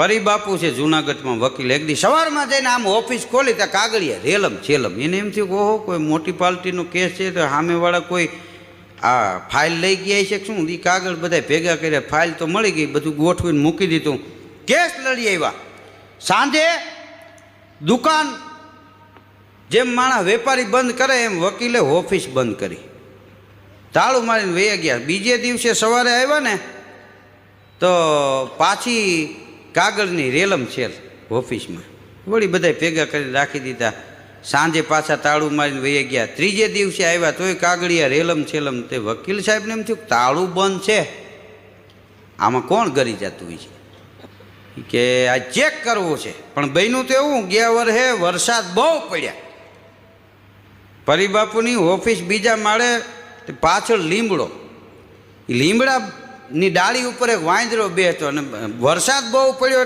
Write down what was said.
પરિબાપુ છે જુનાગઢમાં વકીલ. એક દી સવારમાં જઈને આમ ઓફિસ ખોલી ત્યાં કાગળિયા, રેલમ, છેલમ. એને એમ થયું ઓહો, કોઈ મોટી પાર્ટીનો કેસ છે તો સામેવાળા કોઈ આ ફાઇલ લઈ ગયા છે શું? એ કાગળ બધા ભેગા કર્યા, ફાઇલ તો મળી ગઈ, બધું ગોઠવીને મૂકી દીધું. કેસ લડી આવ્યા. સાંજે દુકાન જેમ માણસ વેપારી બંધ કરે એમ વકીલે ઓફિસ બંધ કરી. તાળું મારીને વહી ગયા. બીજે દિવસે સવારે આવ્યા ને તો પાછી કાગળની રેલમ છે ઓફિસમાં. વળી બધા ભેગા કરી રાખી દીધા. સાંજે પાછા તાળું મારીને વહી ગયા. ત્રીજે દિવસે આવ્યા તોય કાગળિયા રેલમ છેલમ તે વકીલ સાહેબને એમ થયું તાળું બંધ છે. આમાં કોણ ગરી જતું હોય છે? કે આ ચેક કરવું છે. પણ બહેનું તો એવું, ગયા વર્ષે વરસાદ બહુ પડ્યા. પરિબાપુની ઓફિસ બીજા માળે પાછળ લીમડો. ઈ લીમડાની ડાળી ઉપર એક વાંદરો બેઠો અને વરસાદ બહુ પડ્યો